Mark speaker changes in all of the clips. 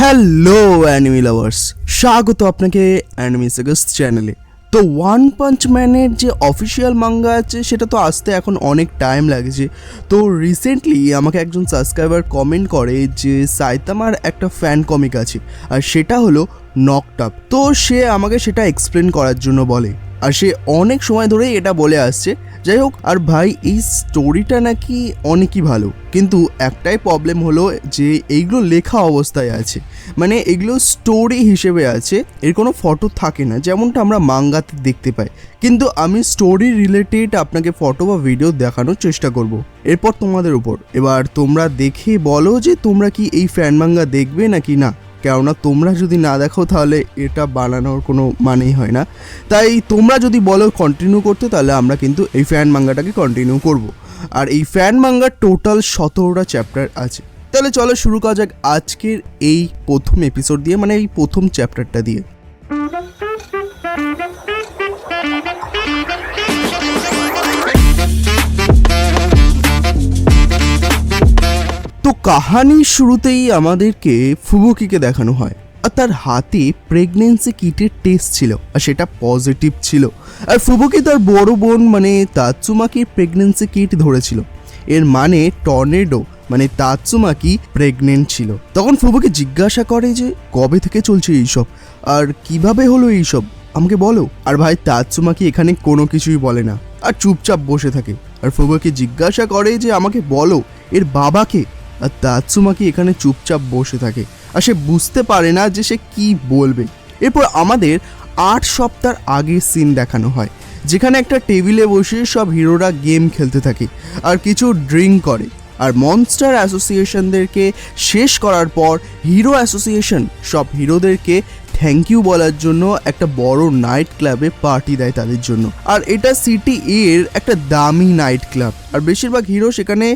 Speaker 1: Hello enemy lovers স্বাগত আপনাকে enemy sagas চ্যানেলে তো ওয়ান পাঞ্চ ম্যানের যে অফিসিয়াল মাঙ্গা আছে, সেটা তো আসতে এখন অনেক টাইম লাগছে। তো রিসেন্টলি আমাকে একজন সাবস্ক্রাইবার কমেন্ট করে যে সাইতামার একটা ফ্যান কমিক আছে, আর সেটা হলো নকটাপ তো সে আমাকে সেটা এক্সপ্লেন করার জন্য বলে। আর সে অনেক সময় ধরেই এটা বলে আসছে, যাই হোক, আর ভাই, এই স্টোরিটা নাকি অনেকই ভালো। কিন্তু একটাই প্রবলেম হলো যে এইগুলো লেখা অবস্থায় আছে। মানে এগুলো স্টোরি হিসেবে আছে, এর কোনো ফটো থাকে না, যেমনটা আমরা মাঙ্গাতে দেখতে পাই। কিন্তু আমি স্টোরি রিলেটেড আপনাকে ফটো বা ভিডিও দেখানোর চেষ্টা করব। এরপর তোমাদের উপর। এবার তোমরা দেখে বলো যে তোমরা কি এই ফ্যান মাঙ্গা দেখবে নাকি না। কেননা তোমরা যদি না দেখো, তাহলে এটা বানানোর কোনো মানেই হয় না। তাই তোমরা যদি বলো কন্টিনিউ করতে, তাহলে আমরা কিন্তু এই ফ্যান মাঙ্গাটাকে কন্টিনিউ করব। আর এই ফ্যান মাঙ্গার টোটাল সতেরোটা চ্যাপ্টার আছে। তাহলে চলো শুরু করা যাক আজকের এই প্রথম এপিসোড দিয়ে মানে এই প্রথম চ্যাপ্টারটা দিয়ে। তো কাহানির শুরুতেই আমাদেরকে ফুবুকিকে দেখানো হয়। আর তার হাতে প্রেগনেন্সি কিটের টেস্ট ছিল, আর সেটা পজিটিভ ছিল। আর ফুবুকি তার বড় বোন মানে তাৎসুমাকির প্রেগনেন্সি কিট ধরেছিল। এর মানে টর্নেডো মানে তাৎসুমাকি প্রেগনেন্ট ছিল। তখন ফুবুকি জিজ্ঞাসা করে যে, কবে থেকে চলছে এইসব? আর কীভাবে হলো এইসব? আমাকে বলো? আর ভাই তাৎসুমাকি এখানে কোনো কিছুই বলে না। আর চুপচাপ বসে থাকে। আর ফুবুকি জিজ্ঞাসা করে যে, আমাকে বলো, এর বাবাকে? আর তাৎসুমাকি এখানে চুপচাপ বসে থাকে? আর সে বুঝতে পারে না যে সে কি বলবে। এরপর আমাদের আট সপ্তাহ আগের সিন দেখানো হয়, যেখানে একটা টেবিলে বসে সব হিরোরা গেম খেলতে থাকে আর কিছু ড্রিঙ্ক করে। আর মনস্টার অ্যাসোসিয়েশনদেরকে শেষ করার পর হিরো অ্যাসোসিয়েশন সব হিরোদেরকে থ্যাংক ইউ বলার জন্য একটা বড় নাইট ক্লাবে পার্টি দেয় তাদের জন্য। আর এটা সিটি এর একটা দামি নাইট ক্লাব আর বেশিরভাগ হিরো সেখানে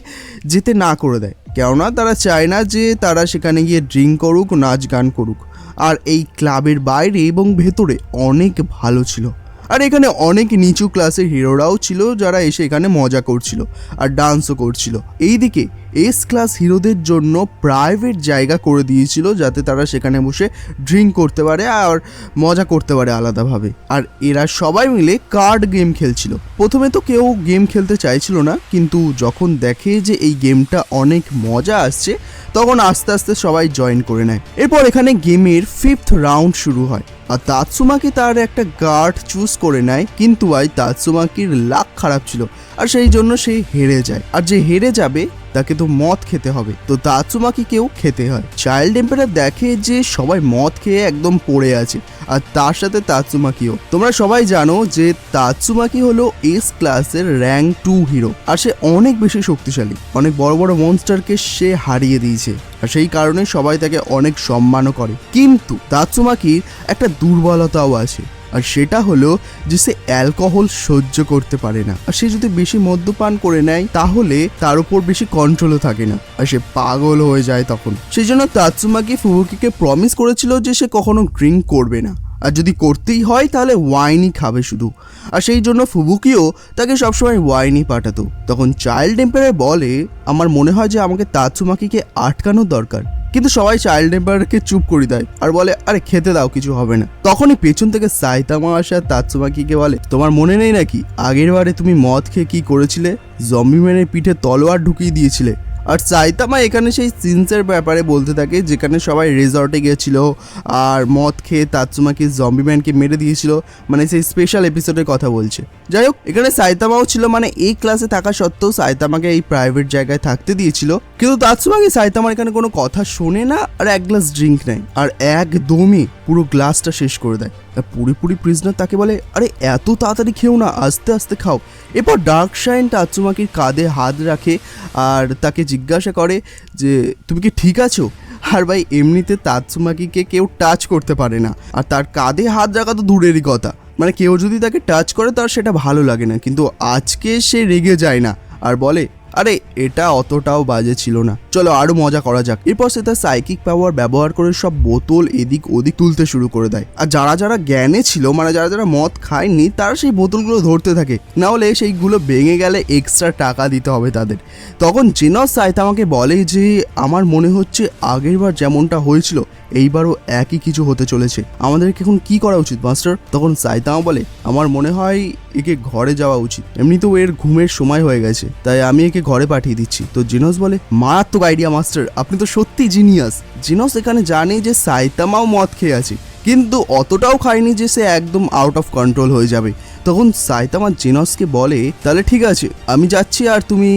Speaker 1: যেতে না করে দেয়। কেননা তারা চায় না যে তারা সেখানে গিয়ে ড্রিঙ্ক করুক, নাচ গান করুক। আর এই ক্লাবের বাইরে এবং ভেতরে অনেক ভালো ছিল। আর এখানে অনেক নিচু ক্লাসের হিরোরাও ছিল যারা এসে এখানে মজা করছিল আর ডান্সও করছিল। এইদিকে এস ক্লাস হিরোদের জন্য প্রাইভেট জায়গা করে দিয়েছিল যাতে তারা সেখানে বসে ড্রিঙ্ক করতে পারে আর মজা করতে পারে আলাদাভাবে। আর এরা সবাই মিলে কার্ড গেম খেলছিল। প্রথমে তো কেউ গেম খেলতে চাইছিল না, কিন্তু যখন দেখে যে এই গেমটা অনেক মজা আসছে, তখন আস্তে আস্তে সবাই জয়েন করে নেয়। এরপর এখানে গেমের ফিফথ রাউন্ড শুরু হয়। আর তাৎসুমাকি তার একটা গার্ড চুজ করে নেয়, কিন্তু ভাই তাৎসুমাকির লাক খারাপ ছিল, আর সেই জন্য সে হেরে যায়। আর যে হেরে যাবে তাকে তো মদ খেতে হবে। তো তাৎসুমাকি কেউ খেতে হয়। চাইল্ড এম্পায়ার দেখে যে সবাই মদ খেয়ে একদম পড়ে আছে, আর তার সাথে তাৎসুমাকিও। তোমরা সবাই জানো যে তাৎসুমাকি হলো এস ক্লাসের র্যাঙ্ক টু হিরো আর সে অনেক বেশি শক্তিশালী। অনেক বড় বড় মনস্টারকে সে হারিয়ে দিয়েছে, আর সেই কারণে সবাই তাকে অনেক সম্মানও করে। কিন্তু তাৎসুমাকির একটা দুর্বলতাও আছে। আর সেটা হলো যে সে অ্যালকোহল সহ্য করতে পারে না। আর সে যদি বেশি মদ্যপান করে নেয়, তাহলে তার উপর বেশি কন্ট্রোলও থাকে না। আর সে পাগল হয়ে যায় তখন। সেই জন্য তাৎসুমাকি ফুবুকিকে প্রমিস করেছিল যে সে কখনো ড্রিঙ্ক করবে না। আর যদি করতেই হয়, তাহলে ওয়াইনই খাবে শুধু। আর সেই জন্য ফুবুকিও তাকে সবসময় ওয়াইনই পাঠাতো। তখন চাইল্ড এম্পায়ার বলে, আমার মনে হয় যে আমাকে তাৎসুমাকিকে আটকানোর দরকার। কিন্তু সবাই চাইল্ড এম্পায়ারকে চুপ করে দেয় আর বলে, আরে, খেতে দাও, কিছু হবে না। তখনই পেছন থেকে সাইতামা আসা তাৎসুমাকিকে বলে, তোমার মনে নেই নাকি? আগের বারে তুমি মদ খেয়ে কি করেছিলে? জম্বি ম্যানের পিঠে তলোয়ার ঢুকিয়ে দিয়েছিলে। আর সাইতামা এখানে সেই সিনসের ব্যাপারে বলতে থাকে, যেখানে সবাই রিসর্টে গিয়েছিল আর মদ খেয়ে তাৎসুমাকি জম্বি ম্যানকে মেরে দিয়েছিল। মানে সেই স্পেশাল এপিসোডের কথা বলছে। যাই হোক, এখানে সাইতামাও ছিল মানে এই ক্লাসে থাকা সত্ত্বেও সাইতামাকে এই প্রাইভেট জায়গায় থাকতে দিয়েছিল। কিন্তু তাৎসুমাকি সাইতামার এখানে কোনো কথা শোনে না, আর এক গ্লাস ড্রিঙ্ক নেয়। আর একদমই পুরো গ্লাসটা শেষ করে দেয়। আর পুরোপুরি প্রিজনার তাকে বলে, আরে, এত তাড়াতাড়ি খেও না, আস্তে আস্তে খাও। এরপর ডার্ক শাইন তাৎসুমাকির কাঁধে হাত রাখে, আর তাকে জিজ্ঞাসা করে যে, তুমি কি ঠিক আছো? আর ভাই, এমনিতে তাৎসুমাকিকে কেউ টাচ করতে পারে না। আর তার কাঁধে হাত রাখা তো দূরেরই কথা। মানে কেউ যদি তাকে টাচ করে, তার সেটা ভালো লাগে না। কিন্তু আজকে সে রেগে যায় না। আর বলে আরে, এটা অতটাও বাজে ছিল না। চলো আরও মজা করা যাক। এরপর সে তার সাইকিক পাওয়ার ব্যবহার করে সব বোতল এদিক ওদিক তুলতে শুরু করে দেয়। আর যারা যারা জ্ঞানে ছিল মানে যারা যারা মদ খায়নি, তারা সেই বোতলগুলো ধরতে থাকে। না হলে সেইগুলো ভেঙে গেলে এক্সট্রা টাকা দিতে হবে তাদের। তখন জিনস সাইতামাকে বলে যে, আমার মনে হচ্ছে আগেরবার যেমনটা হয়েছিল, এইবারও একই কিছু হতে চলেছে। আমাদেরকে এখন কি করা উচিত, মাস্টার? তখন সাইতামা বলে, আমার মনে হয় একে ঘরে যাওয়া উচিত। এমনিতেও এর ঘুমের সময় হয়ে গেছে, তাই আমি একে ঘরে পাঠিয়ে দিচ্ছি। তো জিনস বলে, মারাত্মক আইডিয়া মাস্টার আপনি তো সত্যি জিনিয়াস জিনস এখানে জানে যে সাইতামাও মদ খেয়ে আছে। কিন্তু অতটাও খায়নি যে সে একদম আউট অফ কন্ট্রোল হয়ে যাবে। তখন সাইতামা জিনসকে বলে, তাহলে ঠিক আছে, আমি যাচ্ছি আর তুমি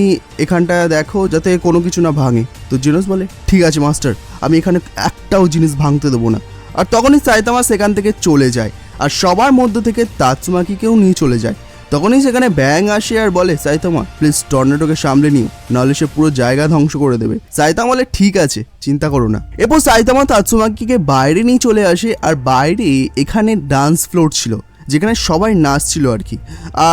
Speaker 1: এখানটায় দেখো যাতে কোনো কিছু না ভাঙে। তো জিনস বলে, ঠিক আছে মাস্টার আমি এখানে একটাও জিনিস ভাঙতে দেবো না। আর তখনই সাইতামা সেখান থেকে চলে যায়। আর সবার মধ্যে থেকে তাৎসুমাকিকেও নিয়ে চলে যায়। তখনই সেখানে ব্যাং আসে আর বলে, সাইতামা প্লিজ টর্নেডোকে সামলে নিও, নাহলে সে পুরো জায়গা ধ্বংস করে দেবে। সাইতামা বলে, ঠিক আছে, চিন্তা করো না। এরপর সাইতামা তাৎসুমাকিকে বাইরে নিয়ে চলে আসে আর বাইরে এখানে ডান্স ফ্লোর ছিল, যেখানে সবাই নাচছিল আর কি।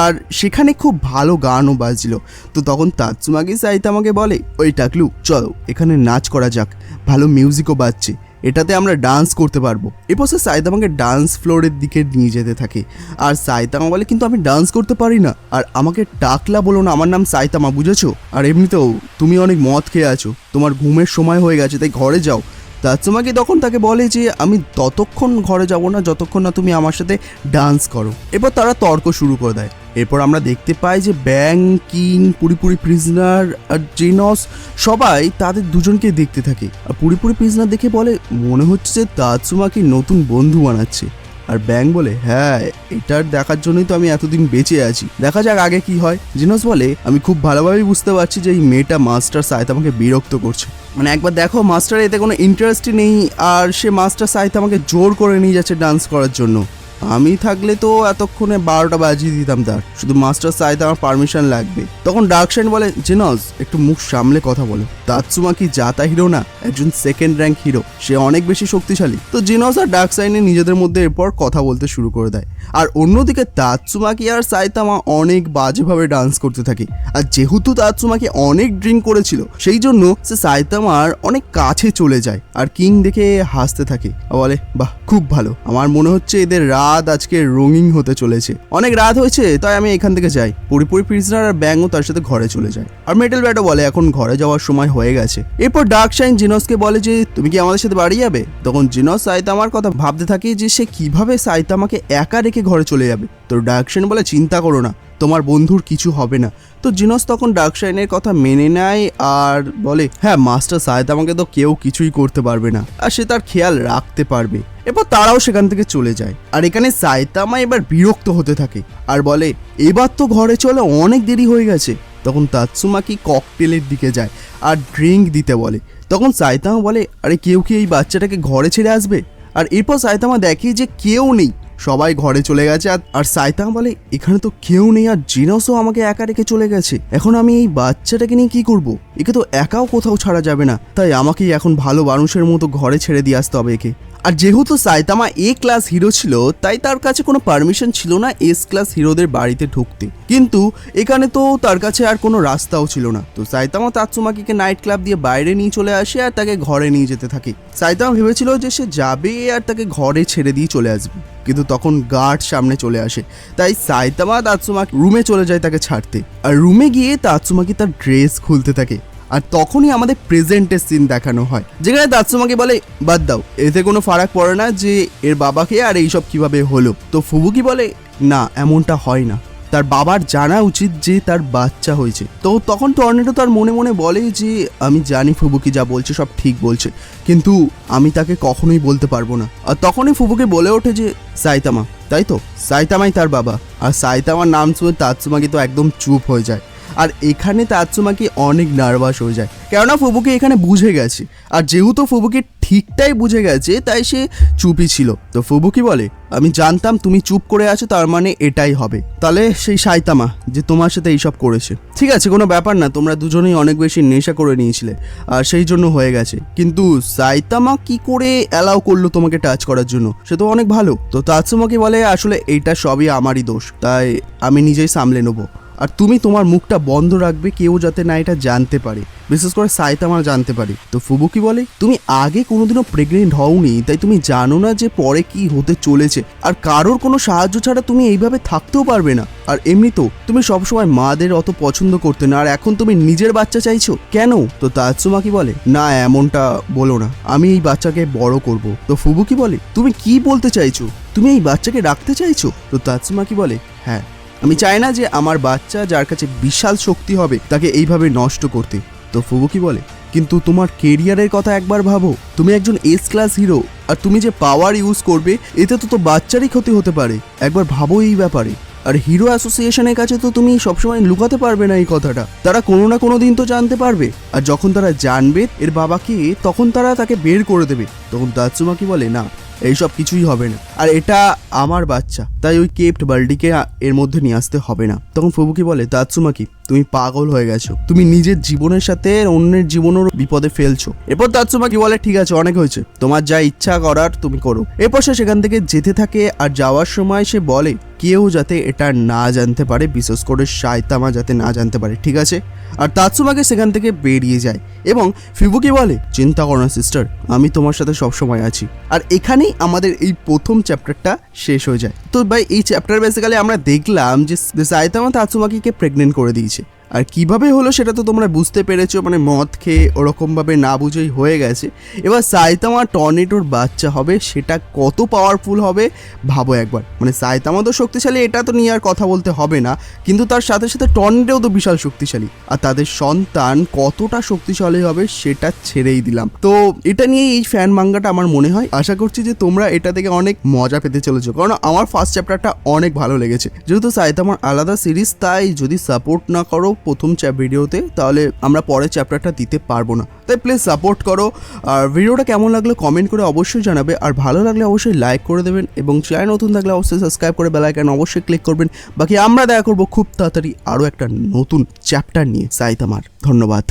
Speaker 1: আর সেখানে খুব ভালো গানও বাজছিল। তো তখন তাৎসুমাকি সাইতামাকে বলে, ওই টাকলু, চলো, এখানে নাচ করা যাক, ভালো মিউজিকও বাজছে। এটাতে আমরা ডান্স করতে পারব। এরপর সে সাইতামাকে ডান্স ফ্লোরের দিকে নিয়ে যেতে থাকে। আর সাইতামা বলে, কিন্তু আমি ডান্স করতে পারি না। আর আমাকে টাকলা বলো না, আমার নাম সাইতামা, বুঝেছ? আর এমনিতেও তুমি অনেক মদ খেয়ে আছো। তোমার ঘুমের সময় হয়ে গেছে, তাই ঘরে যাও। তাৎসুমাকি তখন তাকে বলে যে, আমি ততক্ষণ ঘরে যাব না, যতক্ষণ না তুমি আমার সাথে ডান্স করো। এরপর তারা তর্ক শুরু করে দেয়। এরপর আমরা দেখতে পাই যে ব্যাং, কিং পুরিপুরি প্রিজনার আর জেনস, সবাই তাদের দুজনকে দেখতে থাকে। আর পুরিপুরি প্রিজনার দেখে বলে, মনে হচ্ছে যে তাৎসুমাকি নতুন বন্ধু বানাচ্ছে। আর ব্যাং বলে হ্যাঁ এটার দেখার জন্যই তো আমি এতদিন বেঁচে আছি। দেখা যাক আগে কি হয়। জিনস বলে, আমি খুব ভালোভাবেই বুঝতে পারছি যে এই মেয়েটা মাস্টার সাইত আমাকে বিরক্ত করছে। মানে একবার দেখো মাস্টার এতে কোনো ইন্টারেস্টই নেই, আর সে মাস্টার সাইত আমাকে জোর করে নিয়ে যাচ্ছে ডান্স করার জন্য। আমি থাকলে তো এতক্ষণে বারোটা বাজিয়ে দিতাম তার। শুধু মাস্টার সাইতে আমার পারমিশন লাগবে। তখন ডার্কশাইন বলে জেনস একটু মুখ সামলে কথা বলো। তাৎসুমা কি জাতা হিরো না? একজন সেকেন্ড র্যাঙ্ক হিরো সে অনেক বেশি শক্তিশালী। তো জিনস আর ডার্কসাইনে নিজেদের মধ্যে এরপর কথা বলতে শুরু করে দেয়। আর অন্যদিকে তাৎসুমাকি আর সাইতামা অনেক বাজেভাবে ডান্স করতে থাকে। আর যেহেতু তাৎসুমাকি অনেক ড্রিঙ্ক করেছিল, সেই জন্য সে সাইতামার অনেক কাছে চলে যায়। আর কিং দেখে হাসতে থাকে। বলে, বাহ, খুব ভালো। আমার মনে হচ্ছে এদের রাত আজকে রঙিন হতে চলেছে। অনেক রাত হয়েছে, তাই আমি এখান থেকে যাই। পুরিপুরি প্রিজনার আর ব্যাংও তার সাথে ঘরে চলে যায়। আর মেটেল ব্যাটও বলে, এখন ঘরে যাওয়ার সময় হয়ে গেছে। এরপর ডার্ক শাইন জিনসকে বলে যে, তুমি কি আমাদের সাথে বাড়ি যাবে? তখন জিনস সাইতামার কথা ভাবতে থাকে যে, সে কীভাবে সাইতামাকে একা রেখে ঘরে চলে যাবে? তো ডার্ক শাইন বলে, চিন্তা করো না। তোমার বন্ধুর কিছু হবে না। তো জিনস তখন ডার্ক শাইনের কথা মেনে নেয় আর বলে হ্যাঁ মাস্টার সাহেদ আমাকে তো কেউ কিছুই করতে পারবে না। আর সে তার খেয়াল রাখতে পারবে। এরপর তারাও সেখান থেকে চলে যায়। আর এখানে সাইতামা এবার বিরক্ত হতে থাকে আর বলে, এবার তো ঘরে চলে, অনেক দেরি হয়ে গেছে। তখন তাৎসুমাকি ককটেলের দিকে যায় আর ড্রিঙ্ক দিতে বলে। তখন সাইতামা বলে, আরে, কেউ কি এই বাচ্চাটাকে ঘরে ছেড়ে আসবে? আর এরপর সাইতামা দেখে যে কেউ নেই। সবাই ঘরে চলে গেছে আর সাইতাম বলে, এখানে তো কেউ নেই আর জিনসও আমাকে একা রেখে চলে গেছে। এখন আমি এই বাচ্চাটাকে নিয়ে কি করব? একে তো একাও কোথাও ছাড়া যাবে না। তাই আমাকেই এখন ভালো মানুষের মতো ঘরে ছেড়ে দিয়ে আসতে হবে একে। আর যেহেতু সাইতামা এ ক্লাস হিরো ছিল, তাই তার কাছে কোনো পারমিশন ছিল না এস ক্লাস হিরোদের বাড়িতে ঢুকতে। কিন্তু এখানে তো তার কাছে আর কোনো রাস্তাও ছিল না। তো সাইতামা তাৎসুমাকিকে নাইট ক্লাব দিয়ে বাইরে নিয়ে চলে আসে আর তাকে ঘরে নিয়ে যেতে থাকে। সাইতামা ভেবেছিল যে সে যাবে আর তাকে ঘরে ছেড়ে দিয়ে চলে আসবে। কিন্তু তখন গার্ড সামনে চলে আসে। তাই সাইতামা তাৎসুমাকি রুমে চলে যায় তাকে ছাড়তে। আর রুমে গিয়ে তাৎসুমাকি তার ড্রেস খুলতে থাকে। আর তখনই আমাদের প্রেজেন্টের সিন দেখানো হয়। যেখানে তাৎসুমাকে বলে, বাদ দাও, এতে কোনো ফারাক পড়ে না যে এর বাবাকে আর এইসব কীভাবে হলো? তো ফুবুকি বলে, না, এমনটা হয় না। তার বাবার জানা উচিত যে তার বাচ্চা হয়েছে। তো তখন টর্নেডো তার মনে মনে বলে যে, আমি জানি ফুবুকি যা বলছে, সব ঠিক বলছে। কিন্তু আমি তাকে কখনোই বলতে পারব না। আর তখনই ফুবুকি বলে ওঠে যে, সাইতামা, তাই তো? সাইতামাই তার বাবা। আর সাইতামার নাম শুনে তাৎসুমাকি তো একদম চুপ হয়ে যায়। আর এখানে তাৎসুমাকি অনেক নার্ভাস হয়ে যায়। কেননা ফুবুকে এখানে বুঝে গেছে। আর যেহেতু ফুবুকে ঠিকটাই বুঝে গেছে, তাই সে চুপই ছিল। তো ফুবুকি বলে? আমি জানতাম তুমি চুপ করে আছো, তার মানে এটাই হবে। তাহলে সেই সাইতামা যে তোমার সাথে এইসব করেছে। ঠিক আছে, কোনো ব্যাপার না, তোমরা দুজনেই অনেক বেশি নেশা করে নিয়েছিলে। আর সেই জন্য হয়ে গেছে। কিন্তু সাইতামা কি করে অ্যালাউ করল তোমাকে টাচ করার জন্য? সে তো অনেক ভালো। তো তাৎসুমাকি বলে, আসলে এইটা সবই আমারই দোষ। তাই আমি নিজেই সামলে নেব। আর তুমি তোমার মুখটা বন্ধ রাখবে কেউ যাতে না এটা জানতে পারে। বিশেষ করে সাইতামা জানতে পারে। তো ফুবুকি বলে? তুমি আগে কোনোদিনও প্রেগনেন্ট হওনি, তাই তুমি জানো না যে পরে কি হতে চলেছে। আর কারোর কোনো সাহায্য ছাড়া তুমি এইভাবে থাকতেও পারবে না। আর এমনি তো তুমি সবসময় মাদের অত পছন্দ করতে না, আর এখন তুমি নিজের বাচ্চা চাইছো? কেন? তো তাৎসুমা কি বলে? না, এমনটা বলো না। আমি এই বাচ্চাকে বড় করব। তো ফুবুকি বলে? তুমি কি বলতে চাইছো? তুমি এই বাচ্চাকে রাখতে চাইছো? তো তাৎসুমা কি বলে? হ্যাঁ। আমি চাই না যে আমার বাচ্চা যার কাছে বিশাল শক্তি হবে, তাকে এইভাবে নষ্ট করতে। তো ফুবুকি বলে? কিন্তু তোমার কেরিয়ারের কথা একবার ভাবো। তুমি একজন এস ক্লাস হিরো আর তুমি যে পাওয়ার ইউজ করবে, এতে তো তো বাচ্চারই ক্ষতি হতে পারে। একবার ভাবো এই ব্যাপারে। আর হিরো অ্যাসোসিয়েশনের কাছে তো তুমি সবসময় লুকাতে পারবে না এই কথাটা। তারা কোনো না কোনো দিন তো জানতে পারবে। আর যখন তারা জানবে, এর বাবাকে, তখন তারা তাকে বের করে দেবে। তখন দাৎসুমা কি বলে? না। এইসব কিছুই হবে না। আর এটা আমার বাচ্চা, তাই ওই কেপ্ট বাল্টিকে এর মধ্যে নিয়ে আসতে হবে না। তখন ফুবুকি বলে তাৎসুমাকি তুমি পাগল হয়ে গেছো। তুমি নিজের জীবনের সাথে অন্যের জীবনও বিপদে ফেলছো। এরপর তাৎসুমাকি বলে? ঠিক আছে, অনেক হয়েছে। তোমার যা ইচ্ছা করার তুমি করো। এরপর সে সেখান থেকে যেতে থাকে আর যাওয়ার সময় সে বলে, কেউ যাতে এটা না জানতে পারে, বিশেষ করে সাইতামা যাতে না জানতে পারে। ঠিক আছে? আর তাৎসুমাকে সেখান থেকে বেরিয়ে যায় এবং ফিবুকি বলে? চিন্তা করো না সিস্টার আমি তোমার সাথে সবসময় আছি। আর এখানেই আমাদের এই প্রথম চ্যাপ্টারটা শেষ হয়ে যায়। তো ভাই, এই চ্যাপ্টার বেসিক্যালি আমরা দেখলাম যে সাইতামা তাৎসুমাকিকে প্রেগনেন্ট করে দিয়েছে। আর কীভাবে হলো সেটা তো তোমরা বুঝতে পেরেছ মানে মদ খেয়ে ওরকমভাবে না বুঝেই হয়ে গেছে। এবার সাইতামা টর্নেটোর বাচ্চা হবে, সেটা কত পাওয়ারফুল হবে ভাবো একবার। মানে সাইতামা তো শক্তিশালী, এটা তো নিয়ে আর কথা বলতে হবে না, কিন্তু তার সাথে সাথে টর্নেডোও তো বিশাল শক্তিশালী। আর তাদের সন্তান কতটা শক্তিশালী হবে সেটা ছেড়েই দিলাম। তো এটা নিয়ে এই ফ্যান মাঙ্গাটা আমার মনে হয়। আশা করছি যে তোমরা এটা থেকে অনেক মজা পেতে চলেছো, কারণ আমার ফার্স্ট চ্যাপ্টারটা অনেক ভালো লেগেছে। যেহেতু সাইতামার আলাদা সিরিজ তাই যদি সাপোর্ট না করো প্রথম ভিডিওতে, তাহলে আমরা পরের চ্যাপ্টারটা দিতে পারব না। তাই প্লিজ সাপোর্ট করো। আর ভিডিওটা কেমন লাগল কমেন্ট করে অবশ্যই জানাবে। আর ভালো লাগলে অবশ্যই লাইক করে দেবেন এবং চ্যানেল নতুন থাকলে অবশ্যই সাবস্ক্রাইব করে বেলাইকান অবশ্যই ক্লিক করবেন। বাকি আমরা দেখা করব খুব তাড়াতাড়ি আরও একটা নতুন চ্যাপ্টার নিয়ে। সাইতামার ধন্যবাদ।